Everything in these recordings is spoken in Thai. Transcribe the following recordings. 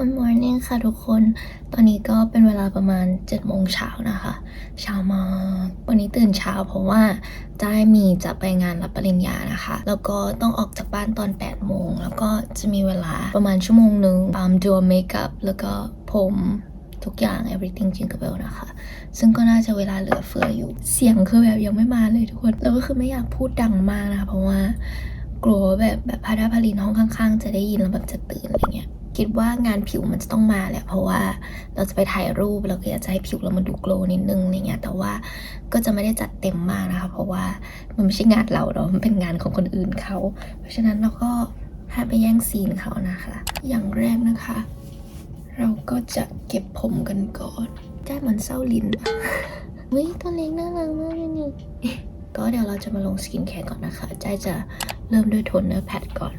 Good morning ค่ะทุกคน ตอนนี้ก็เป็นเวลาประมาณ7โมงเช้านะคะ เช้ามากวันนี้ตื่นเช้าเพราะว่าจ้ายมีจะไปงานรับปริญญานะคะ แล้วก็ต้องออกจากบ้านตอน8โมง แล้วก็จะมีเวลาประมาณชั่วโมงหนึ่งตามดูเมคอัพแล้วก็ผมทุกอย่าง everything jingle bell นะคะ ซึ่งก็น่าจะเวลาเหลือเฟืออยู่ เสียงคือแบบยังไม่มาเลยทุกคน แล้วก็คือไม่อยากพูดดังมากนะคะ เพราะว่ากลัวแบบแบบพาดาพารินห้องข้าง ๆ จะได้ยินแล้วแบบจะตื่นอะไรเงี้ย คิดว่างานผิวมันจะต้องมาแหละเพราะว่าเราจะไปถ่ายรูปเราก็อยากจะให้ผิวเรามันดูโกลนิดนึงอะไรเงี้ยแต่ว่าก็จะไม่ได้จัดเต็มมากนะคะ เพราะว่ามันไม่ใช่งานเราเนาะมันเป็นงานของคนอื่นเขา เพราะฉะนั้นเราก็ห้ามไปแย่งซีนเขานะคะ อย่างแรกนะคะ เราก็จะเก็บผมกันก่อนได้เหมือนเศร้าลิ้นอะเฮ้ยตัวเล็กน่ารักมากเลยนี่ก็เดี๋ยวเราจะมาลงสกินแคร์ก่อนนะคะจ้าจะเริ่มด้วยโทนเนอร์แพดก่อน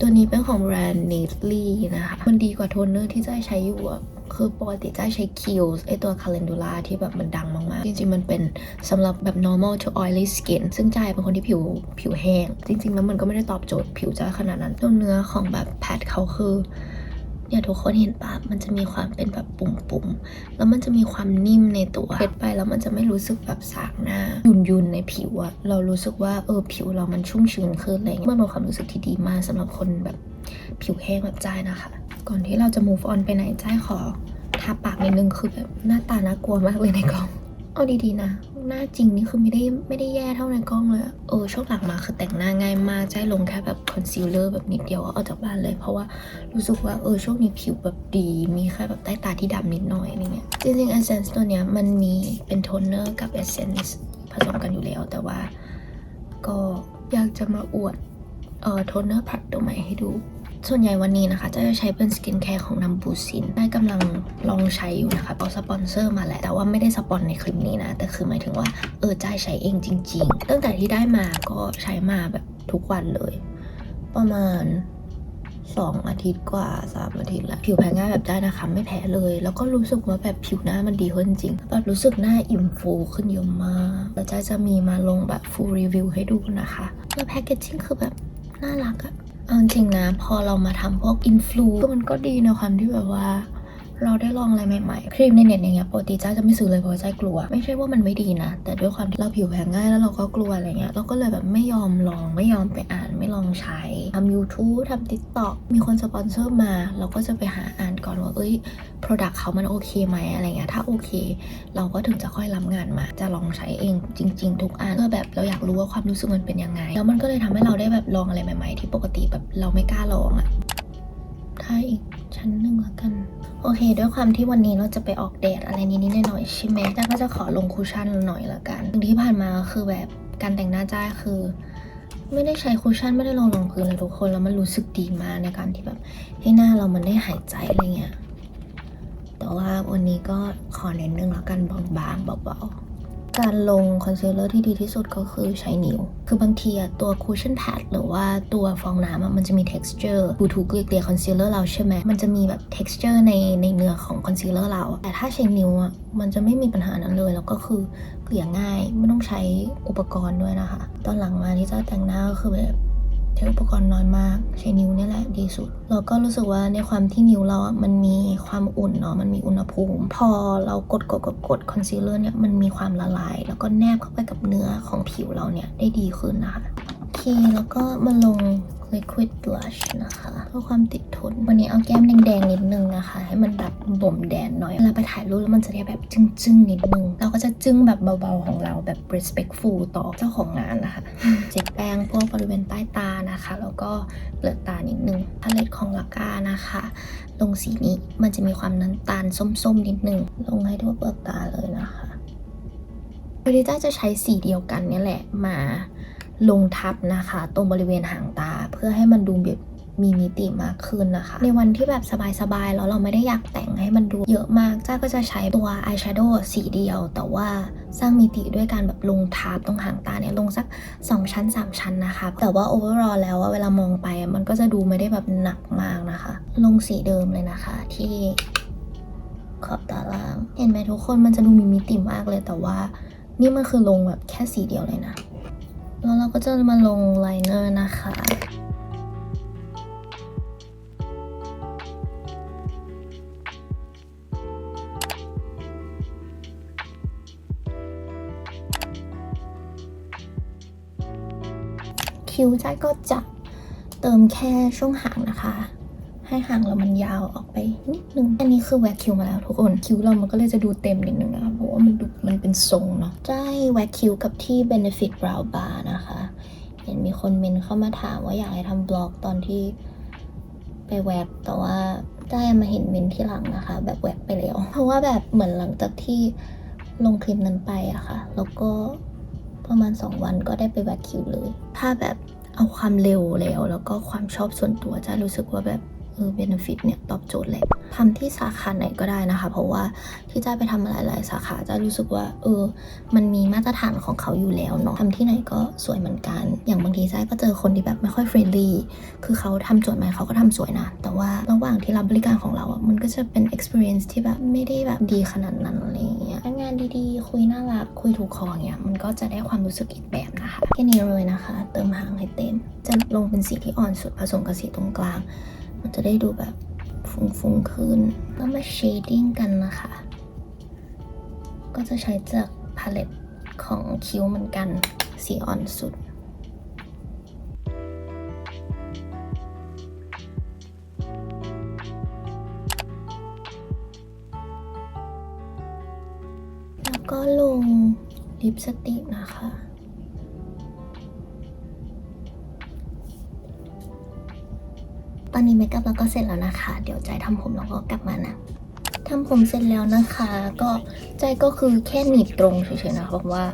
ตัวนี้เป็นของแบรนด์ n e t l y นะคะ มันดีกว่าโทนเนอร์ที่จ้ใช้อยู่อะคือปกติจ้าใช้ Kiehl's ไอตัว Calendula ที่แบบมันดังมากๆ จริงๆ มันเป็นสำหรับแบบ normal to oily skin ซึ่งจ้ายเป็นคนที่ผิวผิวแห้ง จริง ๆ แล้วมันก็ไม่ได้ตอบโจทย์ผิวจ้าขนาดนั้นตัวเนื้อของแบบแพดเขาคือ เนี่ยทุกคนเห็นปะมันจะมีความเป็นแบบปุ่มๆ แล้วมันจะมีความนิ่มในตัวเช็ดไปแล้วมันจะไม่รู้สึกแบบสากหน้า ยุนยุนๆในผิวอะเรารู้สึกว่าเออผิวเรามันชุ่มชื้นขึ้นอะไรเงี้ยมันเป็นความรู้สึกที่ดีมากสำหรับคนแบบผิวแห้งแบบจ้ายนะคะ ก่อนที่เราจะ move on ไปไหนจ้ายขอทาปากนิดนึงคือแบบหน้าตาน่ากลัวมากเลยในกล้อง เอาดีๆนะ หน้าจริงนี่คือไม่ได้ไม่ได้แย่เท่าในกล้องเลยเออช่วงหลังมาคือแต่งหน้าง่ายมากจ้ลงแค่แบบคอนซีลเลอร์แบบนิดเดียวก็ออกจากบ้านเลย เพราะว่ารู้สึกว่าเออช่วงนี้ผิวแบบดี มีแค่แบบใต้ตาที่ดำนิดหน่อยอะไรเงี้ยจริงๆ Essence ตัวเนี้ยมันมีเป็นโทนเนอร์กับ Essence ผสมกันอยู่แล้ว แต่ว่าก็อยากจะมาอวดเอ่อโทนเนอร์แพดตัวใหม่ให้ดู ส่วนใหญ่วันนี้นะคะจะใช้เป็นสกินแคร์ของนัมบูซินได้กำลังลองใช้อยู่นะคะเอาสปอนเซอร์มาแหละแต่ว่าไม่ได้สปอนในคลิปนี้นะ แต่คือหมายถึงว่าเออจ่ายใช้เองจริง ๆ ตั้งแต่ที่ได้มาก็ใช้มาแบบทุกวันเลย ประมาณสองอาทิตย์กว่าสามอาทิตย์แล้วผิวแพ้ง่ายแบบได้นะคะ ไม่แพ้เลย แล้วก็รู้สึกว่าแบบผิวหน้ามันดีขึ้นจริงแบบรู้สึกหน้าอิ่มฟูขึ้นเยอะมากแล้วจ้าจะมีมาลงแบบ full review ให้ดูนะคะ แล้วแพคเกจจิ้งคือแบบน่ารักอะ เอาจริงนะพอเรามาทำพวกอินฟลูก็มันก็ดีในความที่แบบว่าเราได้ลองอะไรใหม่ๆ ครีมในเน็ตอย่างเงี้ยปกติจ้าจะไม่ซื้อเลยเพราะว่าจ้ากลัว ไม่ใช่ว่ามันไม่ดีนะ แต่ด้วยความที่เราผิวแพ้ง่ายแล้วเราก็กลัวอะไรเงี้ย เราก็เลยแบบไม่ยอมลอง ไม่ยอมไปอ่าน ไม่ลองใช้ทำ YouTube ทำ TikTok มีคนสปอนเซอร์มา เราก็จะไปหาอ่านก่อนว่า เอ้ย Product เขามันโอเคไหมอะไรเงี้ย ถ้าโอเค เราก็ถึงจะค่อยรับงานมา จะลองใช้เองจริง ๆ ทุกอันเพื่อแบบเราอยากรู้ว่าความรู้สึกมันเป็นยังไง แล้วมันก็เลยทำให้เราได้แบบลองอะไรใหม่ ๆ ที่ปกติ เราไม่กล้าลองอะถ้าอีกชั้นหนึ่งละกัน โอเค ด้วยความที่วันนี้เราจะไปออกแดดอะไรนิดๆหน่อยๆใช่ไหมจ้าก็จะขอลงคูชั่นหน่อยละกันสิ่งที่ผ่านมาคือแบบการแต่งหน้าจ้าคือไม่ได้ใช้คูชั่นไม่ได้ลงรองพื้นเลยทุกคนแล้วมันรู้สึกดีมากในการที่แบบให้หน้าเรามันได้หายใจอะไรเงี้ยแต่ว่าวันนี้ก็ขอเน้นนึงแล้วกันบางๆเบาๆ การลงคอนซีลเลอร์ที่ดีที่สุดก็คือใช้นิ้ว คือบางทีอะตัวคูชชั่นแพดหรือว่าตัวฟองน้ำอะมันจะมี texture ถูถูเกลี่ยคอนซีลเลอร์เราใช่ไหม มันจะมีแบบ texture ในในเนื้อของคอนซีลเลอร์เรา แต่ถ้าใช้นิ้วอะมันจะไม่มีปัญหานั้นเลย แล้วก็คือเกลี่ยง่าย ไม่ต้องใช้อุปกรณ์ด้วยนะคะ ตอนหลังมาที่จะแต่งหน้าก็คือแบบ ใช้อุปกรณ์น้อยมาก ใช้นิ้วนี่แหละดีสุด แล้วก็รู้สึกว่าในความที่นิ้วเราอะมันมีความอุ่นเนาะมันมีอุณหภูมิ พอเรากดกดกดกดคอนซีลเลอร์เนี่ยมันมีความละลาย แล้วก็แนบเข้าไปกับเนื้อของผิวเราเนี่ยได้ดีขึ้นนะคะโอเคแล้วก็มาลง liquid blush นะคะเพื่อความติดทน วันนี้เอาแก้มแดงๆนิดนึงนะคะ ให้มันแบบบ่มแดนหน่อยเวลาไปถ่ายรูปแล้วมันจะได้แบบจึ้งๆนิดนึง เราก็จะจึ้งแบบเบาๆของเราแบบ respectful ต่อเจ้าของงานนะคะเจ็บแป้งพวกบริเวณใต้ตานะคะ แล้วก็เปลือกตานิดนึงพาเลตของลากานะคะ ลงสีนี้มันจะมีความน้ำตาลส้มๆนิดนึง ลงให้ทั่วเปลือกตาเลยนะคะโดยที่จ้าจะใช้สีเดียวกันเนี่ยแหละมา ลงทับนะคะ ตรงบริเวณหางตา เพื่อให้มันดูแบบมีมิติมากขึ้นนะคะ ในวันที่แบบสบายๆแล้วเราไม่ได้อยากแต่งให้มันดูเยอะมากจ้าก็จะใช้ตัวอายแชโดว์สีเดียว แต่ว่าสร้างมิติด้วยการแบบลงทับตรงหางตาเนี่ยลงสัก 2 ชั้น 3 ชั้นนะคะ แต่ว่า overall แล้วว่าเวลามองไปมันก็จะดูไม่ได้แบบหนักมากนะคะ ลงสีเดิมเลยนะคะ ที่ขอบตาล่าง เห็นไหมทุกคนมันจะดูมีมิติมากเลยแต่ว่า นี่มันคือลงแบบแค่สีเดียวเลยนะ แล้วเราก็จะมาลงไลเนอร์นะคะ คิ้วจ้าก็จะเติมแค่ช่วงหางนะคะ ให้หางเรามันยาวออกไปนิดนึง อันนี้คือแวกคิวมาแล้วทุกคน คิ้วเรามันก็เลยจะดูเต็มนิดนึงนะคะเพราะว่ามันดูมันเป็นทรงเนาะได้แวกคิวกับที่ Benefit Brow Bar นะคะ เห็นมีคนเมนเข้ามาถามว่าอยากให้ทำบล็อกตอนที่ไปแวบแต่ว่าได้มาเห็นเมนที่หลังนะคะ แบบแวบไปแล้ว เพราะว่าแบบเหมือนหลังจากที่ลงคลิปนั้นไปอะค่ะ แล้วก็ประมาณ 2 วันก็ได้ไปแวกคิวเลย ถ้าแบบเอาความเร็วแล้ว แล้วก็ความชอบส่วนตัวจะรู้สึกว่าแบบ เออเบนฟิตเนี่ยตอบโจทย์แหละทำที่สาขาไหนก็ได้นะคะ เพราะว่าที่จ้าไปทำหลาย ๆ สาขาจะรู้สึกว่า เออ มันมีมาตรฐานของเขาอยู่แล้วเนาะทำที่ไหนก็สวยเหมือนกัน อย่างบางทีจ้าก็เจอคนที่แบบไม่ค่อยเฟรนลี่คือเขาทำโจทย์มาเขาก็ทำสวยนะแต่ว่าระหว่างที่รับบริการของเราอะมันก็จะเป็น experience ที่แบบไม่ได้แบบดีขนาดนั้นอะไรอย่างเงี้ยงานดีๆ คุยน่ารักคุยถูกคออย่างเงี้ยมันก็จะได้ความรู้สึกอีกแบบนะคะแค่นี้เลยนะคะ เติมหางให้เต็ม จะลงเป็นสีที่อ่อนสุดผสมกับสีตรงกลาง มันจะได้ดูแบบฟุ้งๆขึ้นแล้วมา shading กันนะคะ ก็จะใช้จากพาเลตของคิ้วเหมือนกันสีอ่อนสุดแล้วก็ลงลิปสติกนะคะ ตอนนี้เมคอัพเราก็เสร็จแล้วนะคะ เดี๋ยวใจทำผมแล้วก็กลับมานะทำผมเสร็จแล้วนะคะ ก็ใจก็คือแค่หนีบตรงเฉยๆนะคะเพราะว่า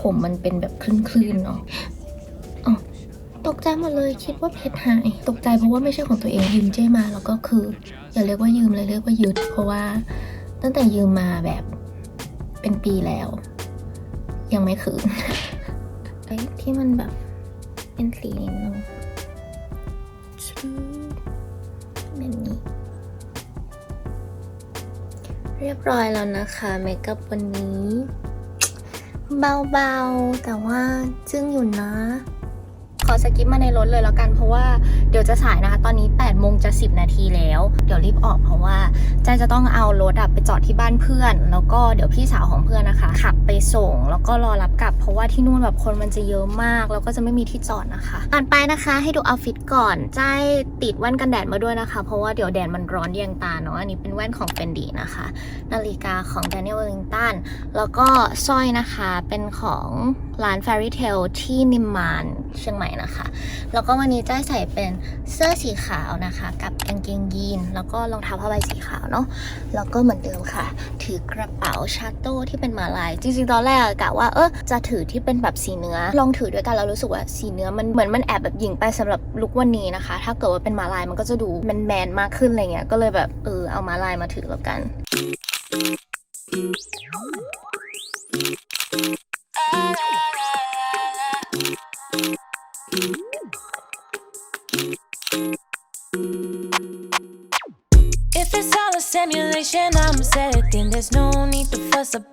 ผมมันเป็นแบบคลื่นๆเนาะอ๋อตกใจหมดเลยคิดว่าเพชรหาย ตกใจเพราะว่าไม่ใช่ของตัวเองยืมเจ้มาแล้วก็คือ อย่าเรียกว่ายืมเลยเรียกว่ายึดเพราะว่าตั้งแต่ยืมมาแบบเป็นปีแล้ว ยังไม่คืนไอ้ที่มันแบบเป็นสีนิดนึง แบบนี้ เรียบร้อยแล้วนะคะเมคอัพวันนี้ เบาๆ แต่ว่าจึ้งอยู่นะ อสกิปมาในรถเลยแล้วกันเพราะว่าเดี๋ยวจะสายนะคะ ตอนนี้8โมงจะ 10 นาทีแล้ว เดี๋ยวรีบออกเพราะว่าใจจะต้องเอารถอะไปจอดที่บ้านเพื่อน แล้วก็เดี๋ยวพี่สาวของเพื่อนนะคะ ขับไปส่งแล้วก็รอรับกลับ เพราะว่าที่นู่นแบบคนมันจะเยอะมาก แล้วก็จะไม่มีที่จอดนะคะก่อนไปนะคะ ให้ดูเอาฟิตก่อนใจติดแว่นกันแดดมาด้วยนะคะ เพราะว่าเดี๋ยวแดดมันร้อนเยียงตาเนาะอันนี้เป็นแว่นของ Fendi นะคะ นาฬิกาของ Daniel Wellington แล้วก็สร้อยนะคะเป็นของ ร้าน Fairy Tale ที่นิมมานเชียงใหม่นะคะ แล้วก็วันนี้จ้ายใส่เป็นเสื้อสีขาวนะคะ กับกางเกงยีน แล้วก็รองเท้าผ้าใบสีขาวเนาะแล้วก็เหมือนเดิมค่ะ ถือกระเป๋าชาโต้ที่เป็นมาลายจริงๆตอนแรกกะว่าเออจะถือที่เป็นแบบสีเนื้อ ลองถือด้วยกันแล้วรู้สึกว่าสีเนื้อมันเหมือนมันแอบแบบหยิ่งไปสำหรับลุควันนี้นะคะ ถ้าเกิดว่าเป็นมาลายมันก็จะดูแมนๆมากขึ้นอะไรเงี้ยก็เลยแบบเออเอามาลายมาถือแล้วกัน If it's Attention, I'm setting. There's no need to fuss about